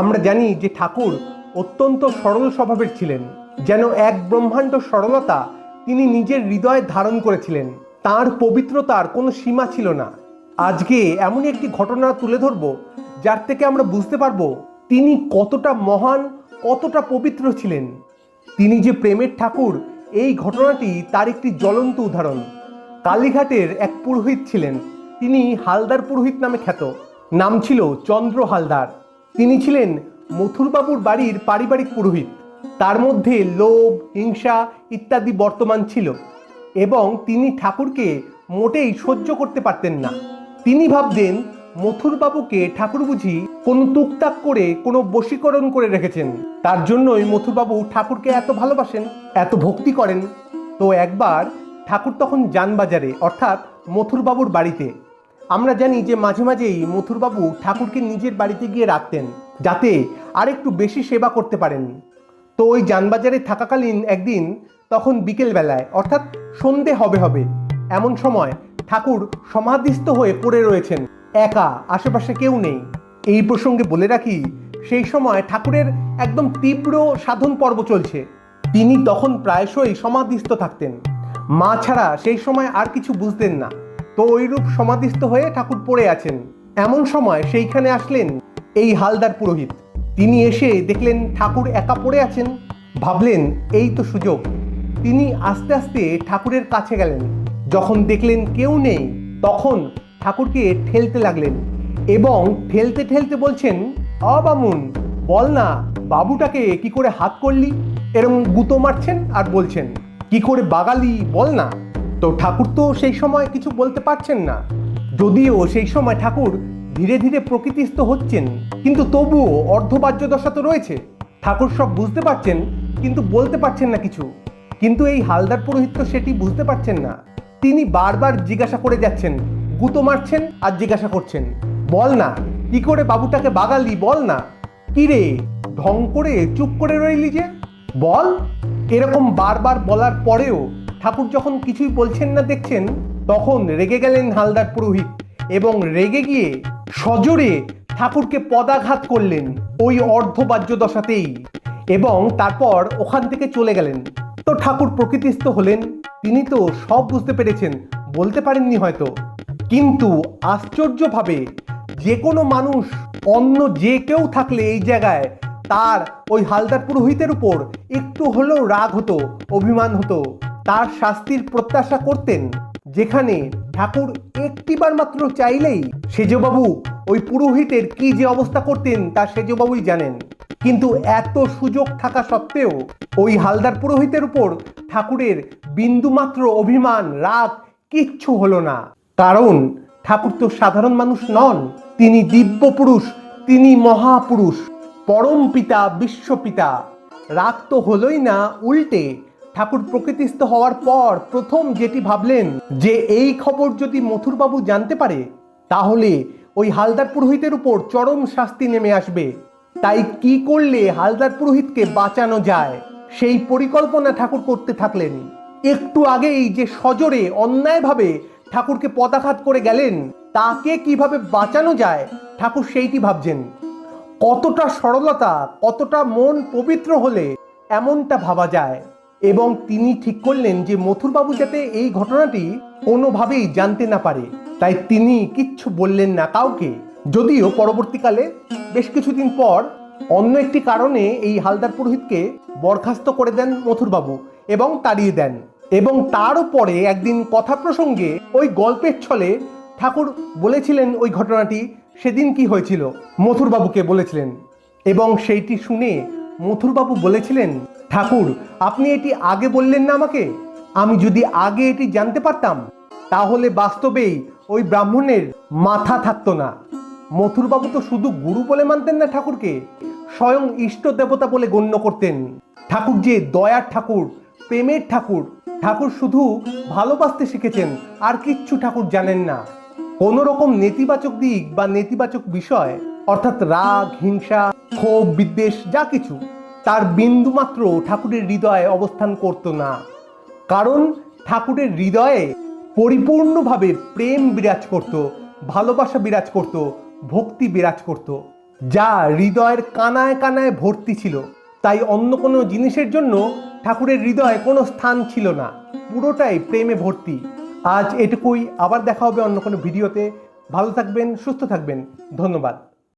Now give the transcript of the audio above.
আমরা জানি যে ঠাকুর অত্যন্ত সরল স্বভাবের ছিলেন, যেন এক ব্রহ্মাণ্ড সরলতা তিনি নিজের হৃদয়ে ধারণ করেছিলেন। তার পবিত্রতার কোনো সীমা ছিল না। আজকে এমনই একটি ঘটনা তুলে ধরব, যার থেকে আমরা বুঝতে পারব তিনি কতটা মহান, কতটা পবিত্র ছিলেন। তিনি যে প্রেমের ঠাকুর, এই ঘটনাটি তার একটি জ্বলন্ত উদাহরণ। কালীঘাটের এক পুরোহিত ছিলেন, তিনি হালদার পুরোহিত নামে খ্যাত, নাম ছিল চন্দ্র হালদার। তিনি ছিলেন মথুরবাবুর বাড়ির পারিবারিক পুরোহিত। তার মধ্যে লোভ, হিংসা ইত্যাদি বর্তমান ছিল এবং তিনি ঠাকুরকে মোটেই সহ্য করতে পারতেন না। তিনি ভাবতেন, মথুরবাবুকে ঠাকুর বুঝি কোনো তুকতাক করে কোনো বশীকরণ করে রেখেছেন। তার জন্যই মথুরবাবু ঠাকুরকে এত ভালোবাসেন, এত ভক্তি করেন। তো একবার ঠাকুর তখন যানবাজারে, অর্থাৎ মথুরবাবুর বাড়িতে আমরা জানি যে মাঝে মাঝেই মথুরবাবু ঠাকুরকে নিজের বাড়িতে গিয়ে রাখতেন, যাতে আর একটু বেশি সেবা করতে পারেন। তো ওই যানবাজারে থাকাকালীন একদিন, তখন বিকেলবেলায়, অর্থাৎ সন্ধে হবে হবে, এমন সময় ঠাকুর সমাধিস্থ হয়ে পড়ে রয়েছেন। একা, আশেপাশে কেউ নেই। এই প্রসঙ্গে বলে রাখি, সেই সময় ঠাকুরের একদম তীব্র সাধন পর্ব চলছে। তিনি তখন প্রায়শই সমাধিস্থ থাকতেন। মা ছাড়া সেই সময় আর কিছু বুঝতেন না। তো ওইরূপ সমাধিস্থ হয়ে ঠাকুর পড়ে আছেন। এমন সময় সেইখানে আসলেন এই হালদার পুরোহিত। তিনি এসে দেখলেন ঠাকুর একা পড়ে আছেন। ভাবলেন, এই তো সুযোগ। তিনি আস্তে আস্তে ঠাকুরের কাছে গেলেন। যখন দেখলেন কেউ নেই, তখন ঠাকুরকে ঠেলতে লাগলেন এবং ঠেলতে ঠেলতে বলছেন অবামুন বল না, বাবুটাকে কি করে হাত করলি? এরম গুঁতো মারছেন আর বলছেন, কি করে বাগালি, বল না। তো ঠাকুর তো সেই সময় কিছু বলতে পারছেন না। যদিও সেই সময় ঠাকুর ধীরে ধীরে প্রকৃতিস্থ হচ্ছেন, কিন্তু তবুও অর্ধবাহ্য দশা তো রয়েছে। ঠাকুর সব বুঝতে পারছেন, কিন্তু বলতে পারছেন না কিছু। কিন্তু এই হালদার পুরোহিত তো সেটি বুঝতে পারছেন না। তিনি বারবার জিজ্ঞাসা করে যাচ্ছেন, গুঁতো মারছেন আর জিজ্ঞাসা করছেন। বল না, কি করে বাবুটাকে বাগালি, বল না। কি রে, ঢং করে চুপ করে রইলি যে? বল? এরকম বারবার বলার পরেও ঠাকুর যখন কিছুই বলছেন না দেখছেন, তখন রেগে গেলেন হালদার পুরোহিত এবং রেগে গিয়ে সজোরে ঠাকুরকে পদাঘাত করলেন ওই অর্ধবাহ্য দশাতেই এবং তারপর ওখান থেকে চলে গেলেন। তো ঠাকুর প্রকৃতিস্থ হলেন, তিনি তো সব বুঝতে পেরেছেন, বলতে পারেননি হয়তো। কিন্তু আশ্চর্যভাবে যে কোনো মানুষ, অন্য যে কেউ থাকলে এই জায়গায় তার ওই হালদার পুরোহিতের উপর একটু হলেও রাগ হতো, অভিমান হতো। তার শাস্তির প্রত্যাশা করতেন, যেখানে ঠাকুর একটিবার মাত্র চাইলেই সেজবাবু ওই পুরোহিতের কি যে অবস্থা করতেন তা সেজবাবুই জানেন। কিন্তু এত সুযোগ থাকা সত্ত্বেও ওই হালদার পুরোহিতের উপর ঠাকুরের বিন্দুমাত্র অভিমান, রাগ কিচ্ছু হলো না। কারণ ঠাকুর তো সাধারণ মানুষ নন, তিনি দিব্য পুরুষ, তিনি মহাপুরুষ, পরম পিতা, বিশ্বপিতা। রাগ তো হলোই না, উল্টে ঠাকুর প্রকৃতিস্থ হওয়ার পর প্রথম যেটি ভাবলেন যে এই খবর যদি মথুরবাবু জানতে পারে, তাহলে ওই হালদার পুরোহিতের উপর চরম শাস্তি নেমে আসবে। তাই কি করলে হালদার পুরোহিতকে বাঁচানো যায়? সেই পরিকল্পনা ঠাকুর করতে থাকলেন। একটু আগেই যে সজোরে অন্যায়ভাবে ঠাকুরকে পদাঘাত করে গেলেন, তাকে কীভাবে বাঁচানো যায়? ঠাকুর সেইটি ভাবছেন। কতটা সরলতা, কতটা মন পবিত্র হলে এমনটা ভাবা যায়। এবং তিনি ঠিক করলেন যে মথুরবাবু যাতে এই ঘটনাটি কোনোভাবেই জানতে না পারে। তাই তিনি কিচ্ছু বললেন না কাউকে। যদিও পরবর্তীকালে বেশ কিছুদিন পর অন্য একটি কারণে এই হালদার পুরোহিতকে বরখাস্ত করে দেন মথুরবাবু এবং তাড়িয়ে দেন। এবং তারও পরে একদিন কথা প্রসঙ্গে ওই গল্পের ছলে ঠাকুর বলেছিলেন ওই ঘটনাটি, সেদিন কি হয়েছিল? মথুরবাবুকে বলেছিলেন। এবং সেইটি শুনে মথুরবাবু বলেছিলেন ঠাকুর, আপনি এটি আগে বললেন না আমাকে? আমি যদি আগে এটি জানতে পারতাম, তাহলে বাস্তবেই ওই ব্রাহ্মণের মাথা থাকতো না। মথুরবাবু তো শুধু গুরু বলে মানতেন না ঠাকুরকে, স্বয়ং ইষ্ট দেবতা বলে গণ্য করতেন। ঠাকুর যে দয়ার ঠাকুর, প্রেমের ঠাকুর ঠাকুর শুধু ভালোবাসতে শিখেছেন, আর কিচ্ছু ঠাকুর জানেন না। কোনো রকম নেতিবাচক দিক বা নেতিবাচক বিষয়, অর্থাৎ রাগ, হিংসা, ক্ষোভ, বিদ্বেষ, যা কিছু তার বিন্দুমাত্র ঠাকুরের হৃদয়ে অবস্থান করতো না। কারণ ঠাকুরের হৃদয়ে পরিপূর্ণভাবে প্রেম বিরাজ করত, ভালোবাসা বিরাজ করত, ভক্তি বিরাজ করত, যা হৃদয়ের কানায় কানায় ভর্তি ছিল। তাই অন্য কোনো জিনিসের জন্য ঠাকুরের হৃদয়ে কোনো স্থান ছিল না, পুরোটাই প্রেমে ভর্তি। আজ এটুকুই, আবার দেখা হবে অন্য কোনো ভিডিওতে। ভালো থাকবেন, সুস্থ থাকবেন। ধন্যবাদ।